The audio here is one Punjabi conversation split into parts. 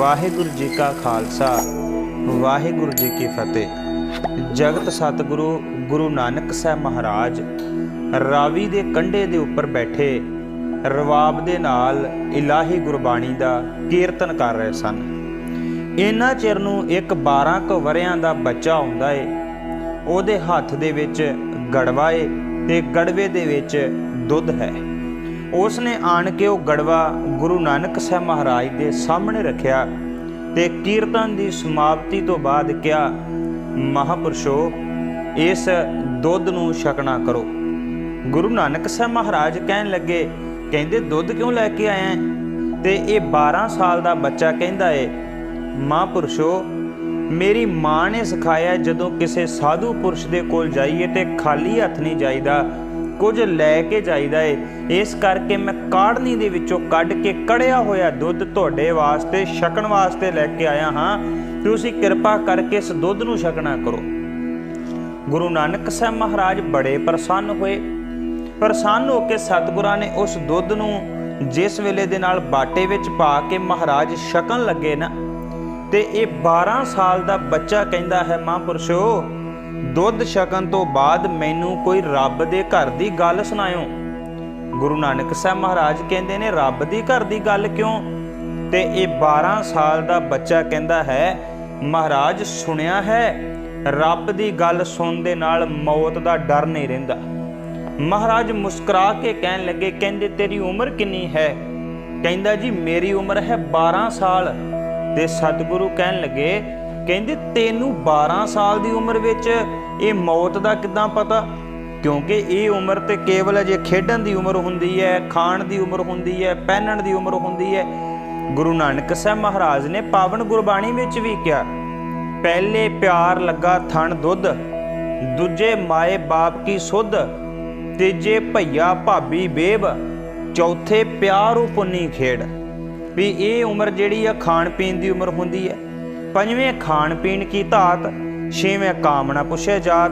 ਵਾਹਿਗੁਰੂ ਜੀ ਕਾ ਖਾਲਸਾ, ਵਾਹਿਗੁਰੂ ਜੀ ਕੀ ਫਤਿਹ। ਜਗਤ ਸਤਿਗੁਰੂ ਗੁਰੂ ਨਾਨਕ ਸਾਹਿਬ ਮਹਾਰਾਜ ਰਾਵੀ ਦੇ ਕੰਢੇ ਦੇ ਉੱਪਰ ਬੈਠੇ ਰਵਾਬ ਦੇ ਨਾਲ ਇਲਾਹੀ ਗੁਰਬਾਣੀ ਦਾ ਕੀਰਤਨ ਕਰ ਰਹੇ ਸਨ। ਇਹਨਾਂ ਚਿਰ ਨੂੰ ਇੱਕ 12 ਕੁ ਵਰਿਆਂ ਦਾ ਬੱਚਾ ਹੁੰਦਾ ਏ। ਉਹਦੇ ਹੱਥ ਦੇ ਵਿੱਚ ਗੜਵਾ ਏ ਤੇ ਗੜਵੇ ਦੇ ਵਿੱਚ ਦੁੱਧ ਹੈ। ਉਸ ਨੇ ਆਣ ਕੇ ਉਹ ਗੜਵਾ ਗੁਰੂ ਨਾਨਕ ਸਾਹਿਬ ਮਹਾਰਾਜ ਦੇ ਸਾਹਮਣੇ ਰੱਖਿਆ ਤੇ ਕੀਰਤਨ ਦੀ ਸਮਾਪਤੀ ਤੋਂ ਬਾਅਦ ਕਿਹਾ, ਮਹਾਪੁਰਸ਼ੋ, ਇਸ ਦੁੱਧ ਨੂੰ ਛਕਣਾ ਕਰੋ ਗੁਰੂ ਨਾਨਕ ਸਾਹਿਬ ਮਹਾਰਾਜ ਕਹਿਣ ਲੱਗੇ, ਕਹਿੰਦੇ ਦੁੱਧ ਕਿਉਂ ਲੈ ਕੇ ਆਇਆ ਹੈ? ਤੇ ਇਹ 12 ਸਾਲ ਦਾ ਬੱਚਾ ਕਹਿੰਦਾ ਏ, ਮਹਾਂਪੁਰਸ਼ੋ, ਮੇਰੀ ਮਾਂ ਨੇ ਸਿਖਾਇਆ ਜਦੋਂ ਕਿਸੇ ਸਾਧੂ ਪੁਰਸ਼ ਦੇ ਕੋਲ ਜਾਈਏ ਤੇ ਖਾਲੀ ਹੱਥ ਨਹੀਂ ਜਾਈਦਾ ਕੁਝ ਲੈ ਕੇ ਜਾਈਦਾ ਏ। ਇਸ ਕਰਕੇ ਮੈਂ ਕਾੜਨੀ ਦੇ ਵਿੱਚੋਂ ਕੱਢ ਕੇ ਕੜਿਆ ਹੋਇਆ ਦੁੱਧ ਤੁਹਾਡੇ ਵਾਸਤੇ, ਛਕਣ ਵਾਸਤੇ ਲੈ ਕੇ ਆਇਆ ਹਾਂ। ਤੁਸੀਂ ਕਿਰਪਾ ਕਰਕੇ ਇਸ ਦੁੱਧ ਨੂੰ ਛਕਣਾ ਕਰੋ। ਗੁਰੂ ਨਾਨਕ ਸਾਹਿਬ ਮਹਾਰਾਜ ਬੜੇ ਪ੍ਰਸੰਨ ਹੋਏ। ਪ੍ਰਸੰਨ ਹੋ ਕੇ ਸਤਿਗੁਰਾਂ ਨੇ ਉਸ ਦੁੱਧ ਨੂੰ ਜਿਸ ਵੇਲੇ ਦੇ ਨਾਲ ਬਾਟੇ ਵਿੱਚ ਪਾ ਕੇ ਮਹਾਰਾਜ ਛਕਣ ਲੱਗੇ ਨਾ, ਤੇ ਇਹ 12 ਸਾਲ ਦਾ ਬੱਚਾ ਕਹਿੰਦਾ ਹੈ, ਮਹਾਂਪੁਰਸ਼ੋ ਦੁੱਧ ਛਕਣ ਤੋਂ ਬਾਅਦ ਮੈਨੂੰ ਕੋਈ ਰੱਬ ਦੇ ਘਰ ਦੀ ਗੱਲ ਸੁਣਾਇਓ? ਗੁਰੂ ਨਾਨਕ ਸਾਹਿਬ ਮਹਾਰਾਜ ਕਹਿੰਦੇ ਨੇ, ਰੱਬ ਦੀ ਘਰ ਦੀ ਗੱਲ ਕਿਉਂ? ਤੇ ਇਹ 12 ਸਾਲ ਦਾ ਬੱਚਾ ਕਹਿੰਦਾ ਹੈ, ਮਹਾਰਾਜ, ਸੁਣਿਆ ਹੈ, ਰੱਬ ਦੀ ਗੱਲ ਸੁਣਨ ਦੇ ਨਾਲ ਮੌਤ ਦਾ ਡਰ ਨਹੀਂ ਰਹਿੰਦਾ। ਮਹਾਰਾਜ ਮੁਸਕਰਾ ਕੇ ਕਹਿਣ ਲੱਗੇ, ਕਹਿੰਦੇ, ਤੇਰੀ ਉਮਰ ਕਿੰਨੀ ਹੈ? ਕਹਿੰਦਾ, ਜੀ, ਮੇਰੀ ਉਮਰ ਹੈ 12 ਸਾਲ। ਤੇ ਸਤਿਗੁਰੂ ਕਹਿਣ ਲੱਗੇ ਕਹਿੰਦੇ ਤੈਨੂੰ 12 ਸਾਲ ਦੀ ਉਮਰ ਵਿੱਚ ਇਹ ਮੌਤ ਦਾ ਕਿਦਾਂ ਪਤਾ? ਕਿਉਂਕਿ ਇਹ ਉਮਰ ਤੇ ਕੇਵਲ ਅਜੇ ਖੇਡਣ ਦੀ ਉਮਰ ਹੁੰਦੀ ਹੈ, ਖਾਣ ਦੀ ਉਮਰ ਹੁੰਦੀ ਹੈ, ਪਹਿਨਣ ਦੀ ਉਮਰ ਹੁੰਦੀ ਹੈ। ਗੁਰੂ ਨਾਨਕ ਸਾਹਿਬ ਮਹਾਰਾਜ ਨੇ ਪਾਵਨ ਗੁਰਬਾਣੀ ਵਿੱਚ ਵੀ ਕਿਹਾ, ਪਹਿਲੇ ਪਿਆਰ ਲੱਗਾ ਥਣ ਦੁੱਧ, ਦੂਜੇ ਮਾਏ ਬਾਪ ਕੀ ਸੁਧ, ਤੀਜੇ ਭਈਆ ਭਾਬੀ ਬੇਬ, ਚੌਥੇ ਪਿਆਰ ਉਪੁੰਨੀ ਖੇਡ। ਵੀ ਇਹ ਉਮਰ ਜਿਹੜੀ ਆ ਖਾਣ ਪੀਣ ਦੀ ਉਮਰ ਹੁੰਦੀ ਹੈ। ਪੰਜਵੇਂ ਖਾਣ ਪੀਣ ਕੀ ਧਾਤ, ਛੇਵੇਂ ਕਾਮਨਾ ਪੁੱਛੇ ਜਾਤ।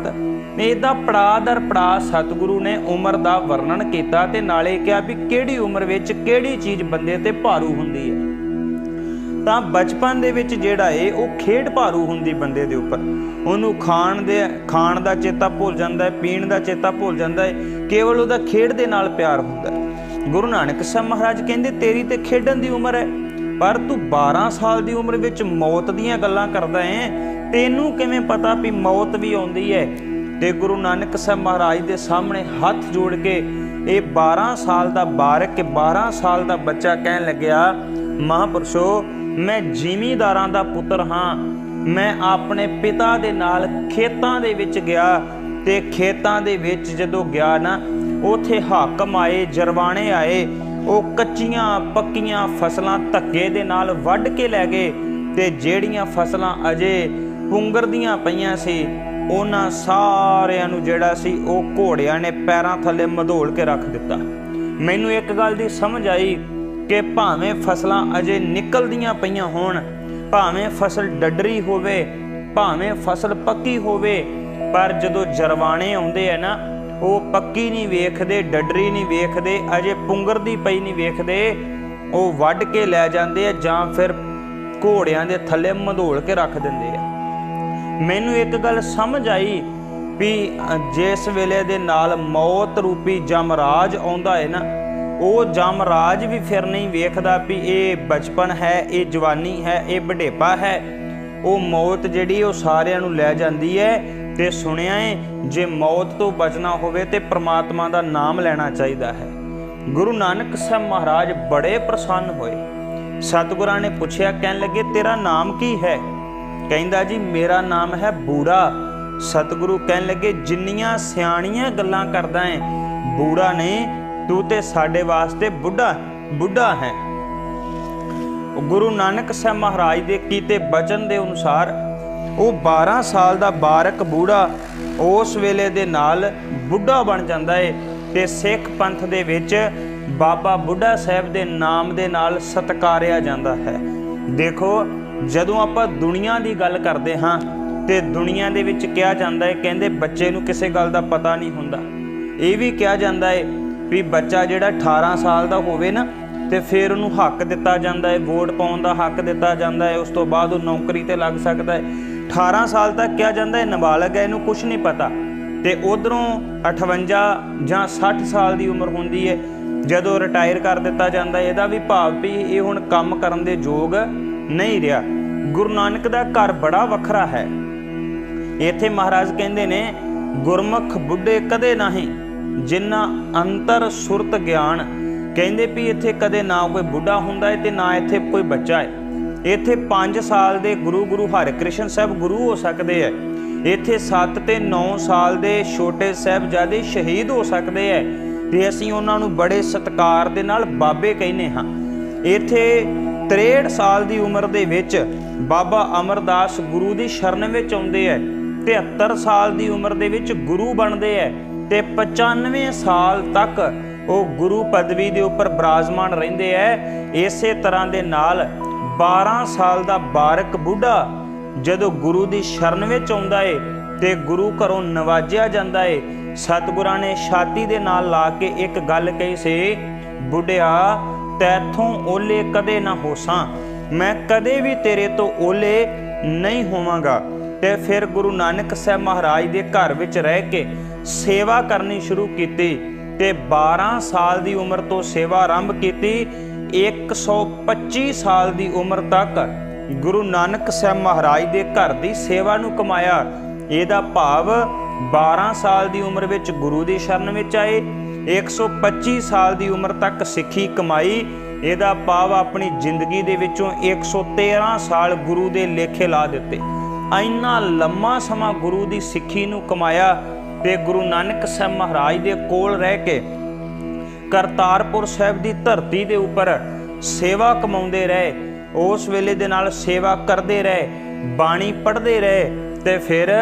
ਇਹਦਾ ਪੜਾ ਦਰ ਪੜਾ ਸਤਿਗੁਰੂ ਨੇ ਉਮਰ ਦਾ ਵਰਣਨ ਕੀਤਾ ਤੇ ਨਾਲੇ ਕਿਹਾ ਵੀ ਕਿਹੜੀ ਉਮਰ ਵਿੱਚ ਕਿਹੜੀ ਚੀਜ਼ ਬੰਦੇ ਤੇ ਭਾਰੂ ਹੁੰਦੀ ਹੈ। ਤਾਂ ਬਚਪਨ ਦੇ ਵਿੱਚ ਜਿਹੜਾ ਏ, ਉਹ ਖੇਡ ਭਾਰੂ ਹੁੰਦੀ ਬੰਦੇ ਦੇ ਉੱਪਰ। ਉਹਨੂੰ ਖਾਣ ਦੇ, ਖਾਣ ਦਾ ਚੇਤਾ ਭੁੱਲ ਜਾਂਦਾ ਹੈ, ਪੀਣ ਦਾ ਚੇਤਾ ਭੁੱਲ ਜਾਂਦਾ ਹੈ, ਕੇਵਲ ਉਹਦਾ ਖੇਡ ਦੇ ਨਾਲ ਪਿਆਰ ਹੁੰਦਾ ਹੈ। ਗੁਰੂ ਨਾਨਕ ਸਾਹਿਬ ਮਹਾਰਾਜ ਕਹਿੰਦੇ, ਤੇਰੀ ਤੇ ਖੇਡਣ ਦੀ ਉਮਰ ਹੈ। ਪਰ ਤੂੰ 12 ਸਾਲ ਦੀ ਉਮਰ ਵਿੱਚ ਮੌਤ ਦੀਆਂ ਗੱਲਾਂ ਕਰਦਾ ਹੈ? ਤੈਨੂੰ ਕਿਵੇਂ ਪਤਾ ਵੀ ਮੌਤ ਵੀ ਆਉਂਦੀ ਹੈ? ਤੇ ਗੁਰੂ ਨਾਨਕ ਸਾਹਿਬ ਮਹਾਰਾਜ ਦੇ ਸਾਹਮਣੇ ਹੱਥ ਜੋੜ ਕੇ ਇਹ 12 ਸਾਲ ਦਾ ਬਾਰਕ ਕੇ 12 ਸਾਲ ਦਾ ਬੱਚਾ ਕਹਿਣ ਲੱਗਿਆ, ਮਹਾਪੁਰਸ਼ੋ, ਮੈਂ ਜ਼ਿਮੀਂਦਾਰਾਂ ਦਾ ਪੁੱਤਰ ਹਾਂ। ਮੈਂ ਆਪਣੇ ਪਿਤਾ ਦੇ ਨਾਲ ਖੇਤਾਂ ਦੇ ਵਿੱਚ ਗਿਆ ਤੇ ਖੇਤਾਂ ਦੇ ਵਿੱਚ ਜਦੋਂ ਗਿਆ ਨਾ, ਉਥੇ ਹਾਕਮ ਆਏ, ਜਰਵਾਣੇ ਆਏ। ਉਹ ਕੱਚੀਆਂ ਪੱਕੀਆਂ ਫਸਲਾਂ ਧੱਕੇ ਦੇ ਨਾਲ ਵੱਢ ਕੇ ਲੈ ਗਏ ਤੇ ਜਿਹੜੀਆਂ ਫਸਲਾਂ ਅਜੇ ਪੁੰਗਰਦੀਆਂ ਪਈਆਂ ਸੀ, ਉਹਨਾਂ ਸਾਰਿਆਂ ਨੂੰ ਜਿਹੜਾ ਸੀ ਉਹ ਘੋੜਿਆਂ ਨੇ ਪੈਰਾਂ ਥੱਲੇ ਮਧੋਲ ਕੇ ਰੱਖ ਦਿੱਤਾ। ਮੈਨੂੰ ਇੱਕ ਗੱਲ ਦੀ ਸਮਝ ਆਈ ਕਿ ਭਾਵੇਂ ਫਸਲਾਂ ਅਜੇ ਨਿਕਲਦੀਆਂ ਪਈਆਂ ਹੋਣ, ਭਾਵੇਂ ਫਸਲ ਡੱਡਰੀ ਹੋਵੇ, ਭਾਵੇਂ ਫਸਲ ਪੱਕੀ ਹੋਵੇ, ਪਰ ਜਦੋਂ ਜਰਵਾਣੇ ਆਉਂਦੇ ਆ ਨਾ ਉਹ ਪੱਕੀ ਨਹੀਂ ਵੇਖਦੇ, ਡੱਡਰੀ ਨਹੀਂ ਵੇਖਦੇ, ਅਜੇ ਪੁੰਗਰਦੀ ਪਈ ਨਹੀਂ ਵੇਖਦੇ। ਉਹ ਵੱਢ ਕੇ ਲੈ ਜਾਂਦੇ ਆ ਜਾਂ ਫਿਰ ਘੋੜਿਆਂ ਦੇ ਥੱਲੇ ਮਧੋਲ ਕੇ ਰੱਖ ਦਿੰਦੇ ਆ। ਮੈਨੂੰ ਇੱਕ ਗੱਲ ਸਮਝ ਆਈ ਵੀ ਜਿਸ ਵੇਲੇ ਦੇ ਨਾਲ ਮੌਤ ਰੂਪੀ ਜਮਰਾਜ ਆਉਂਦਾ ਹੈ ਨਾ, ਉਹ ਜਮਰਾਜ ਵੀ ਫਿਰ ਨਹੀਂ ਵੇਖਦਾ ਵੀ ਇਹ ਬਚਪਨ ਹੈ, ਇਹ ਜਵਾਨੀ ਹੈ, ਇਹ ਬੁਢੇਪਾ ਹੈ। ਉਹ ਮੌਤ ਜਿਹੜੀ ਉਹ ਸਾਰਿਆਂ ਨੂੰ ਲੈ ਜਾਂਦੀ ਹੈ। ਤੇ ਸੁਣਿਆ ਏ, ਜੇ ਮੌਤ ਤੋਂ ਬਚਣਾ ਹੋਵੇ ਤੇ ਪ੍ਰਮਾਤਮਾ ਦਾ ਨਾਮ ਲੈਣਾ ਚਾਹੀਦਾ ਹੈ। ਗੁਰੂ ਨਾਨਕ ਸਾਹਿਬ ਮਹਾਰਾਜ ਬੜੇ ਪ੍ਰਸੰਨ ਹੋਏ। ਸਤਿਗੁਰਾਂ ਨੇ ਪੁੱਛਿਆ, ਕਹਿਣ ਲੱਗੇ, ਤੇਰਾ ਨਾਮ ਕੀ ਹੈ? ਕਹਿੰਦਾ ਜੀ, ਮੇਰਾ ਨਾਮ ਹੈ ਬੂੜਾ। ਸਤਿਗੁਰੂ ਕਹਿਣ ਲੱਗੇ, ਜਿੰਨੀਆਂ ਸਿਆਣੀਆਂ ਗੱਲਾਂ ਕਰਦਾ ਹੈ ਬੂੜਾ ਨੇ, ਤੂੰ ਤੇ ਸਾਡੇ ਵਾਸਤੇ ਬੁੱਢਾ ਬੁੱਢਾ ਹੈ। ਗੁਰੂ ਨਾਨਕ ਸਾਹਿਬ ਮਹਾਰਾਜ ਦੇ ਕੀਤੇ ਬਚਨ ਦੇ ਅਨੁਸਾਰ ਉਹ 12 ਸਾਲ ਦਾ ਬਾਰਕ ਬੂੜਾ ਉਸ ਵੇਲੇ ਦੇ ਨਾਲ ਬੁੱਢਾ ਬਣ ਜਾਂਦਾ ਏ ਤੇ ਸਿੱਖ ਪੰਥ ਦੇ ਵਿੱਚ ਬਾਬਾ ਬੁੱਢਾ ਸਾਹਿਬ ਦੇ ਨਾਮ ਦੇ ਨਾਲ ਸਤਕਾਰਿਆ ਜਾਂਦਾ ਹੈ। ਦੇਖੋ, ਜਦੋਂ ਆਪਾਂ ਦੁਨੀਆ ਦੀ ਗੱਲ ਕਰਦੇ ਹਾਂ ਤੇ ਦੁਨੀਆ ਦੇ ਵਿੱਚ ਕਿਹਾ ਜਾਂਦਾ ਹੈ ਕਹਿੰਦੇ ਬੱਚੇ ਨੂੰ ਕਿਸੇ ਗੱਲ ਦਾ ਪਤਾ ਨਹੀਂ ਹੁੰਦਾ। ਇਹ ਵੀ ਕਿਹਾ ਜਾਂਦਾ ਹੈ ਵੀ ਬੱਚਾ ਜਿਹੜਾ 18 ਸਾਲ ਦਾ ਹੋਵੇ ਨਾ ਤੇ ਫਿਰ ਉਹਨੂੰ ਹੱਕ ਦਿੱਤਾ ਜਾਂਦਾ ਹੈ ਵੋਟ ਪਾਉਣ ਦਾ ਹੱਕ ਦਿੱਤਾ ਜਾਂਦਾ ਹੈ ਉਸ ਤੋਂ ਬਾਅਦ ਉਹ ਨੌਕਰੀ ਤੇ ਲੱਗ ਸਕਦਾ ਹੈ 18 ਸਾਲ ਤੱਕ ਕਿਹਾ ਜਾਂਦਾ ਹੈ ਨਾਬਾਲਗ ਹੈ, ਇਹਨੂੰ ਕੁਝ ਨਹੀਂ ਪਤਾ। ਤੇ ਉਧਰੋਂ 58 ਜਾਂ 60 ਸਾਲ ਦੀ ਉਮਰ ਹੁੰਦੀ ਹੈ, ਜਦੋਂ ਰਿਟਾਇਰ ਕਰ ਦਿੱਤਾ ਜਾਂਦਾ, ਇਹਦਾ ਵੀ ਭਾਵ ਵੀ ਇਹ ਹੁਣ ਕੰਮ ਕਰਨ ਦੇ ਯੋਗ ਨਹੀਂ ਰਿਹਾ। ਗੁਰੂ ਨਾਨਕ ਦਾ ਘਰ ਬੜਾ ਵੱਖਰਾ ਹੈ। ਇੱਥੇ ਮਹਾਰਾਜ ਕਹਿੰਦੇ ਨੇ, ਗੁਰਮੁਖ ਬੁੱਢੇ ਕਦੇ ਨਹੀਂ ਜਿਨ੍ਹਾਂ ਅੰਤਰ ਸੁਰਤ ਗਿਆਨ, ਕਹਿੰਦੇ ਵੀ ਇੱਥੇ ਕਦੇ ਨਾ ਕੋਈ ਬੁੱਢਾ ਹੁੰਦਾ ਹੈ ਤੇ ਨਾ ਇੱਥੇ ਕੋਈ ਬੱਚਾ ਹੈ। ਇੱਥੇ 5 ਸਾਲ ਦੇ ਗੁਰੂ ਗੁਰੂ ਹਰਿਕ੍ਰਿਸ਼ਨ ਸਾਹਿਬ ਗੁਰੂ ਹੋ ਸਕਦੇ ਹੈ ਇੱਥੇ 7 ਤੇ 9 ਸਾਲ ਦੇ ਛੋਟੇ ਸਾਹਿਬਜ਼ਾਦੇ ਸ਼ਹੀਦ ਹੋ ਸਕਦੇ ਹੈ ਤੇ ਅਸੀਂ ਉਹਨਾਂ ਨੂੰ ਬੜੇ ਸਤਿਕਾਰ ਦੇ ਨਾਲ ਬਾਬੇ ਕਹਿੰਦੇ ਹਾਂ। ਇੱਥੇ 63 ਸਾਲ ਦੀ ਉਮਰ ਦੇ ਵਿੱਚ ਬਾਬਾ ਅਮਰਦਾਸ ਗੁਰੂ ਦੀ ਸ਼ਰਨ ਵਿੱਚ ਆਉਂਦੇ ਐ। 73 ਸਾਲ ਦੀ ਉਮਰ ਦੇ ਵਿੱਚ ਗੁਰੂ ਬਣਦੇ ਐ। ਤੇ 95 ਸਾਲ ਤੱਕ ਉਹ ਗੁਰੂ ਪਦਵੀ ਦੇ ਉੱਪਰ ਬਰਾਜਮਾਨ ਰਹਿੰਦੇ ਐ। ਇਸੇ ਤਰ੍ਹਾਂ ਦੇ ਨਾਲ 12 ਸਾਲ ਦਾ ਬਾਰਕ ਬੁੱਢਾ ਜਦੋਂ ਗੁਰੂ ਦੀ ਸ਼ਰਨ ਵਿੱਚ ਆਉਂਦਾ ਏ ਤੇ ਗੁਰੂ ਘਰੋਂ ਨਵਾਜਿਆ ਜਾਂਦਾ ਏ, ਸਤਿਗੁਰਾਂ ਨੇ ਛਾਤੀ ਦੇ ਨਾਲ ਲਾ ਕੇ ਇੱਕ ਗੱਲ ਕਹੀ ਸੀ, ਬੁੱਢਿਆ, ਤੈਥੋਂ ਓਲੇ ਕਦੇ ਨਾ ਹੋਸਾਂ। ਮੈਂ ਕਦੇ ਵੀ ਤੇਰੇ ਤੋਂ ਓਲੇ ਨਹੀਂ ਹੋਵਾਂਗਾ। ਤੇ ਫਿਰ ਗੁਰੂ ਨਾਨਕ ਸਾਹਿਬ ਮਹਾਰਾਜ ਦੇ ਘਰ ਵਿੱਚ ਰਹਿ ਕੇ ਸੇਵਾ ਕਰਨੀ ਸ਼ੁਰੂ ਕੀਤੀ ਤੇ 12 ਸਾਲ ਦੀ ਉਮਰ ਤੋਂ ਸੇਵਾ ਆਰੰਭ ਕੀਤੀ 125 ਸਾਲ ਦੀ ਉਮਰ ਤੱਕ ਗੁਰੂ ਨਾਨਕ ਸਾਹਿਬ ਮਹਾਰਾਜ ਦੇ ਘਰ ਦੀ ਸੇਵਾ ਨੂੰ ਕਮਾਇਆ। ਇਹਦਾ ਭਾਵ 12 ਸਾਲ ਦੀ ਉਮਰ ਵਿੱਚ ਗੁਰੂ ਦੀ ਸ਼ਰਨ ਵਿੱਚ ਆਏ। 125 ਸਾਲ ਦੀ ਉਮਰ ਤੱਕ ਸਿੱਖੀ ਕਮਾਈ। ਇਹਦਾ ਭਾਵ ਆਪਣੀ ਜ਼ਿੰਦਗੀ ਦੇ ਵਿੱਚੋਂ 113 ਸਾਲ ਗੁਰੂ ਦੇ ਲੇਖੇ ਲਾ ਦਿੱਤੇ। ਇੰਨਾ ਲੰਮਾ ਸਮਾਂ ਗੁਰੂ ਦੀ ਸਿੱਖੀ ਨੂੰ ਕਮਾਇਆ ਤੇ ਗੁਰੂ ਨਾਨਕ ਸਾਹਿਬ ਮਹਾਰਾਜ ਦੇ ਕੋਲ ਰਹਿ ਕੇ ਕਰਤਾਰਪੁਰ ਸਾਹਿਬ ਦੀ ਧਰਤੀ ਦੇ ਉੱਪਰ ਸੇਵਾ ਕਮਾਉਂਦੇ ਰਹੇ, ਉਸ ਵੇਲੇ ਦੇ ਨਾਲ ਸੇਵਾ ਕਰਦੇ ਰਹੇ, ਬਾਣੀ ਪੜ੍ਹਦੇ ਰਹੇ ਤੇ ਫਿਰ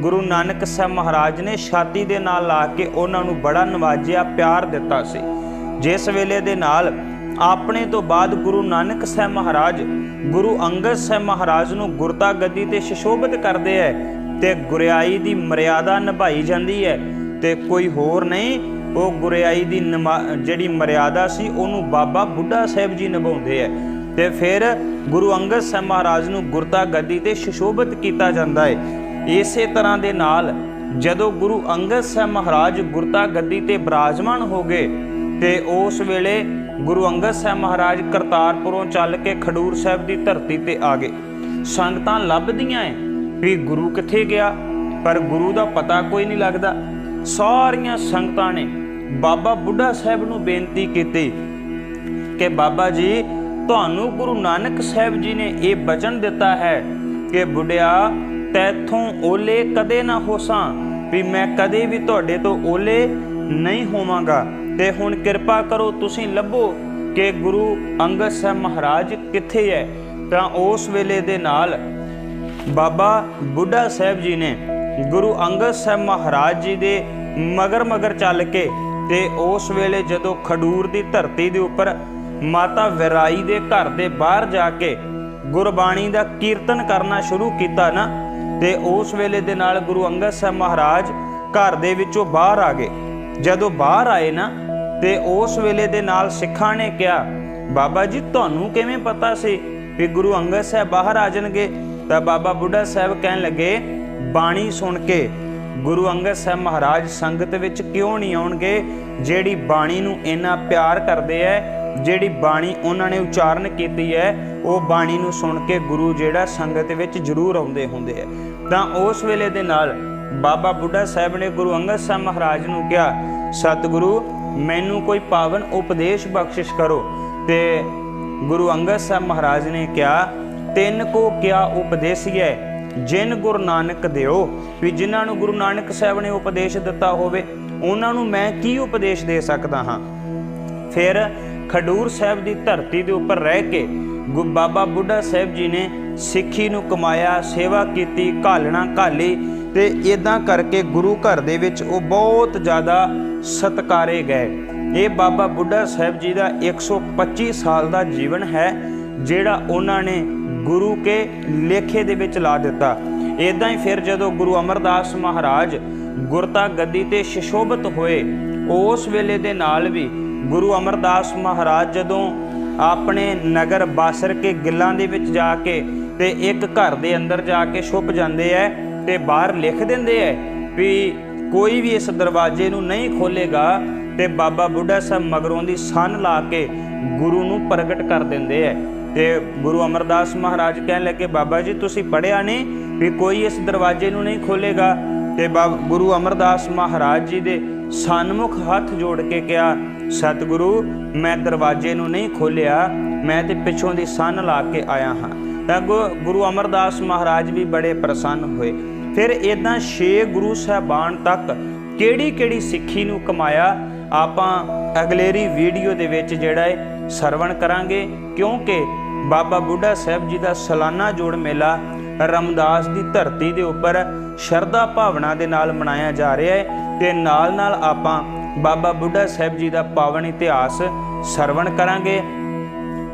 ਗੁਰੂ ਨਾਨਕ ਸਾਹਿਬ ਮਹਾਰਾਜ ਨੇ ਛਾਤੀ ਦੇ ਨਾਲ ਲਾ ਕੇ ਉਹਨਾਂ ਨੂੰ ਬੜਾ ਨਵਾਜਿਆ, ਪਿਆਰ ਦਿੱਤਾ ਸੀ। ਜਿਸ ਵੇਲੇ ਦੇ ਨਾਲ ਆਪਣੇ ਤੋਂ ਬਾਅਦ ਗੁਰੂ ਨਾਨਕ ਸਾਹਿਬ ਮਹਾਰਾਜ, ਗੁਰੂ ਅੰਗਦ ਸਾਹਿਬ ਮਹਾਰਾਜ ਨੂੰ ਗੁਰਤਾ ਗੱਦੀ ਤੇ ਸ਼ਿਸ਼ੋਭਿਤ ਕਰਦੇ ਐ ਤੇ ਗੁਰਿਆਈ ਦੀ ਮਰਿਆਦਾ ਨਿਭਾਈ ਜਾਂਦੀ ਹੈ ਤੇ ਕੋਈ ਹੋਰ ਨਹੀਂ ਉਹ ਗੁਰਿਆਈ ਦੀ ਨਮਾ- ਜਿਹੜੀ ਮਰਿਆਦਾ ਸੀ, ਉਹਨੂੰ ਬਾਬਾ ਬੁੱਢਾ ਸਾਹਿਬ ਜੀ ਨਿਭਾਉਂਦੇ ਐ। ਤੇ ਫਿਰ ਗੁਰੂ ਅੰਗਦ ਸਾਹਿਬ ਮਹਾਰਾਜ ਨੂੰ ਗੁਰਤਾ ਗੱਦੀ ਤੇ ਸ਼ਿਸ਼ੋਭਿਤ ਕੀਤਾ ਜਾਂਦਾ ਹੈ ਇਸੇ ਤਰ੍ਹਾਂ ਦੇ ਨਾਲ ਜਦੋਂ ਗੁਰੂ ਅੰਗਦ ਸਾਹਿਬ ਮਹਾਰਾਜ ਗੁਰਤਾ ਗੱਦੀ ਤੇ ਬਿਰਾਜਮਾਨ ਹੋ ਗਏ, ਤੇ ਉਸ ਵੇਲੇ ਗੁਰੂ ਅੰਗਦ ਸਾਹਿਬ ਮਹਾਰਾਜ ਕਰਤਾਰਪੁਰੋਂ ਚੱਲ ਕੇ ਖਡੂਰ ਸਾਹਿਬ ਦੀ ਧਰਤੀ ਤੇ ਆ ਗਏ। ਸੰਗਤਾਂ ਲੱਭਦੀਆਂ ਐ ਵੀ ਗੁਰੂ ਕਿੱਥੇ ਗਿਆ, ਪਰ ਗੁਰੂ ਦਾ ਪਤਾ ਕੋਈ ਨਹੀਂ ਲੱਗਦਾ। ਸਾਰੀਆਂ ਸੰਗਤਾਂ ਨੇ ਬਾਬਾ ਬੁੱਢਾ ਸਾਹਿਬ ਨੂੰ ਬੇਨਤੀ ਕੀਤੀ ਕਿ ਬਾਬਾ ਜੀ, ਤੁਹਾਨੂੰ ਗੁਰੂ ਨਾਨਕ ਸਾਹਿਬ ਜੀ ਨੇ ਇਹ ਬਚਨ ਦਿੱਤਾ ਹੈ ਕਿ ਬੁੱਢਿਆ ਤੈਥੋਂ ਓਲੇ ਕਦੇ ਨਾ ਹੋਸਾਂ ਵੀ ਮੈਂ ਕਦੇ ਵੀ ਤੁਹਾਡੇ ਤੋਂ ਓਲੇ ਨਹੀਂ ਹੋਵਾਂਗਾ। ਤੇ ਹੁਣ ਕਿਰਪਾ ਕਰੋ ਤੁਸੀਂ ਲੱਭੋ ਕਿ ਗੁਰੂ ਅੰਗਦ ਸਾਹਿਬ ਮਹਾਰਾਜ ਕਿੱਥੇ ਹੈ ਤਾਂ ਉਸ ਵੇਲੇ ਦੇ ਨਾਲ ਬਾਬਾ ਬੁੱਢਾ ਸਾਹਿਬ ਜੀ ਨੇ ਗੁਰੂ ਅੰਗਦ ਸਾਹਿਬ ਮਹਾਰਾਜ ਜੀ ਦੇ ਮਗਰ ਮਗਰ ਚੱਲ ਕੇ ਤੇ ਉਸ ਵੇਲੇ ਜਦੋਂ ਖਡੂਰ ਦੀ ਧਰਤੀ ਦੇ ਉੱਪਰ ਮਾਤਾ ਵਿਰਾਈ ਦੇ ਘਰ ਦੇ ਬਾਹਰ ਜਾ ਕੇ ਗੁਰਬਾਣੀ ਦਾ ਕੀਰਤਨ ਕਰਨਾ ਸ਼ੁਰੂ ਕੀਤਾ ਨਾ, ਤੇ ਉਸ ਵੇਲੇ ਦੇ ਨਾਲ ਗੁਰੂ ਅੰਗਦ ਸਾਹਿਬ ਮਹਾਰਾਜ ਘਰ ਦੇ ਵਿੱਚੋਂ ਬਾਹਰ ਆ ਗਏ। ਜਦੋਂ ਬਾਹਰ ਆਏ ਨਾ, ਤੇ ਉਸ ਵੇਲੇ ਦੇ ਨਾਲ ਸਿੱਖਾਂ ਨੇ ਕਿਹਾ, ਬਾਬਾ ਜੀ, ਤੁਹਾਨੂੰ ਕਿਵੇਂ ਪਤਾ ਸੀ ਵੀ ਗੁਰੂ ਅੰਗਦ ਸਾਹਿਬ ਬਾਹਰ ਆ ਜਾਣਗੇ? ਤਾਂ ਬਾਬਾ ਬੁੱਢਾ ਸਾਹਿਬ ਕਹਿਣ ਲੱਗੇ, ਬਾਣੀ ਸੁਣ ਕੇ ਗੁਰੂ ਅੰਗਦ ਸਾਹਿਬ ਮਹਾਰਾਜ ਸੰਗਤ ਵਿੱਚ ਕਿਉਂ ਨਹੀਂ ਆਉਣਗੇ? ਜਿਹੜੀ ਬਾਣੀ ਨੂੰ ਇੰਨਾ ਪਿਆਰ ਕਰਦੇ ਐ, ਜਿਹੜੀ ਬਾਣੀ ਉਹਨਾਂ ਨੇ ਉਚਾਰਨ ਕੀਤੀ ਹੈ ਉਹ ਬਾਣੀ ਨੂੰ ਸੁਣ ਕੇ ਗੁਰੂ ਜਿਹੜਾ ਸੰਗਤ ਵਿੱਚ ਜ਼ਰੂਰ ਆਉਂਦੇ ਹੁੰਦੇ ਐ। ਤਾਂ ਉਸ ਵੇਲੇ ਦੇ ਨਾਲ ਬਾਬਾ ਬੁੱਢਾ ਸਾਹਿਬ ਨੇ ਗੁਰੂ ਅੰਗਦ ਸਾਹਿਬ ਮਹਾਰਾਜ ਨੂੰ ਕਿਹਾ, ਸਤਿਗੁਰੂ, ਮੈਨੂੰ ਕੋਈ ਪਾਵਨ ਉਪਦੇਸ਼ ਬਖਸ਼ਿਸ਼ ਕਰੋ। ਤੇ ਗੁਰੂ ਅੰਗਦ ਸਾਹਿਬ ਮਹਾਰਾਜ ਨੇ ਕਿਹਾ, ਤਿੰਨ ਕੋ ਕਿਆ ਉਪਦੇਸੀਐ ਜਿਨ ਗੁਰੂ ਨਾਨਕ ਦਿਓ, ਵੀ ਜਿਨ੍ਹਾਂ ਨੂੰ ਗੁਰੂ ਨਾਨਕ ਸਾਹਿਬ ਨੇ ਉਪਦੇਸ਼ ਦਿੱਤਾ ਹੋਵੇ, ਉਹਨਾਂ ਨੂੰ ਮੈਂ ਕੀ ਉਪਦੇਸ਼ ਦੇ ਸਕਦਾ ਹਾਂ? ਫਿਰ ਖਡੂਰ ਸਾਹਿਬ ਦੀ ਧਰਤੀ ਦੇ ਉੱਪਰ ਰਹਿ ਕੇ ਗੁ, ਬਾਬਾ ਬੁੱਢਾ ਸਾਹਿਬ ਜੀ ਨੇ ਸਿੱਖੀ ਨੂੰ ਕਮਾਇਆ, ਸੇਵਾ ਕੀਤੀ, ਘਾਲਣਾ ਘਾਲੀ ਤੇ ਇਦਾਂ ਕਰਕੇ ਗੁਰੂ ਘਰ ਦੇ ਵਿੱਚ ਉਹ ਬਹੁਤ ਜ਼ਿਆਦਾ ਸਤਕਾਰੇ ਗਏ। ਇਹ ਬਾਬਾ ਬੁੱਢਾ ਸਾਹਿਬ ਜੀ ਦਾ 125 ਸਾਲ ਦਾ ਜੀਵਨ ਹੈ, ਜਿਹੜਾ ਉਹਨਾਂ ਨੇ ਗੁਰੂ ਕੇ ਲੇਖੇ ਦੇ ਵਿੱਚ ਲਾ ਦਿੱਤਾ। ਇਦਾਂ ਹੀ ਫਿਰ ਜਦੋਂ ਗੁਰੂ ਅਮਰਦਾਸ ਮਹਾਰਾਜ ਗੁਰਤਾ ਗੱਦੀ ਤੇ ਸ਼ਿਸ਼ੋਭਤ ਹੋਏ, ਉਸ ਵੇਲੇ ਦੇ ਨਾਲ ਵੀ ਗੁਰੂ ਅਮਰਦਾਸ ਮਹਾਰਾਜ ਜਦੋਂ ਆਪਣੇ ਨਗਰ ਬਾਸਰ ਕੇ ਗਿੱਲਾਂ ਦੇ ਵਿੱਚ ਜਾ ਕੇ ਤੇ ਇੱਕ ਘਰ ਦੇ ਅੰਦਰ ਜਾ ਕੇ ਛੁਪ ਜਾਂਦੇ ਐ ਤੇ ਬਾਹਰ ਲਿਖ ਦਿੰਦੇ ਐ ਵੀ ਕੋਈ ਵੀ ਇਸ ਦਰਵਾਜ਼ੇ ਨੂੰ ਨਹੀਂ ਖੋਲੇਗਾ ਤੇ ਬਾਬਾ ਬੁੱਢਾ ਸਾਹਿਬ ਮਗਰੋਂ ਦੀ ਸੰਨ ਲਾ ਕੇ ਗੁਰੂ ਨੂੰ ਪ੍ਰਗਟ ਕਰ ਦਿੰਦੇ ਐ। ਤੇ ਗੁਰੂ ਅਮਰਦਾਸ ਮਹਾਰਾਜ ਕਹਿਣ ਲੱਗੇ, ਬਾਬਾ ਜੀ, ਤੁਸੀਂ ਪੜਿਆ ਨਹੀਂ ਵੀ ਕੋਈ ਇਸ ਦਰਵਾਜ਼ੇ ਨੂੰ ਨਹੀਂ ਖੋਲੇਗਾ ਤੇ ਬਾਬ- ਗੁਰੂ ਅਮਰਦਾਸ ਮਹਾਰਾਜ ਜੀ ਦੇ ਸਨਮੁਖ ਹੱਥ ਜੋੜ ਕੇ ਕਿਹਾ, ਸਤਿਗੁਰੂ, ਮੈਂ ਦਰਵਾਜ਼ੇ ਨੂੰ ਨਹੀਂ ਖੋਲਿਆ ਮੈਂ ਤੇ ਪਿੱਛੋਂ ਦੀ ਸੰਨ ਲਾ ਕੇ ਆਇਆ ਹਾਂ। ਤਾਂ ਗੁਰੂ ਅਮਰਦਾਸ ਮਹਾਰਾਜ ਵੀ ਬੜੇ ਪ੍ਰਸੰਨ ਹੋਏ। ਫਿਰ ਇਦਾਂ ਛੇ ਗੁਰੂ ਸਾਹਿਬਾਨ ਤੱਕ ਕਿਹੜੀ ਕਿਹੜੀ ਸਿੱਖੀ ਨੂੰ ਕਮਾਇਆ, ਆਪਾਂ ਅਗਲੇਰੀ ਵੀਡੀਓ ਦੇ ਵਿੱਚ ਜਿਹੜਾ ਹੈ ਸਰਵਣ ਕਰਾਂਗੇ, ਕਿਉਂਕਿ ਬਾਬਾ ਬੁੱਢਾ ਸਾਹਿਬ ਜੀ ਦਾ ਸਾਲਾਨਾ ਜੋੜ ਮੇਲਾ ਰਮਦਾਸ ਦੀ ਧਰਤੀ ਦੇ ਉੱਪਰ ਸ਼ਰਧਾ ਭਾਵਨਾ ਦੇ ਨਾਲ ਮਨਾਇਆ ਜਾ ਰਿਹਾ ਹੈ ਤੇ ਨਾਲ ਨਾਲ ਆਪਾਂ ਬਾਬਾ ਬੁੱਢਾ ਸਾਹਿਬ ਜੀ ਦਾ ਪਾਵਨ ਇਤਿਹਾਸ ਸਰਵਣ ਕਰਾਂਗੇ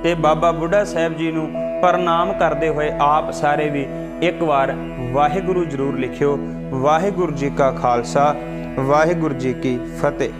ਤੇ ਬਾਬਾ ਬੁੱਢਾ ਸਾਹਿਬ ਜੀ ਨੂੰ ਪ੍ਰਣਾਮ ਕਰਦੇ ਹੋਏ ਆਪ ਸਾਰੇ ਵੀ ਇੱਕ ਵਾਰ ਵਾਹਿਗੁਰੂ ਜ਼ਰੂਰ ਲਿਖਿਓ। ਵਾਹਿਗੁਰੂ ਜੀ ਕਾ ਖਾਲਸਾ, ਵਾਹਿਗੁਰੂ ਜੀ ਕੀ ਫਤਿਹ।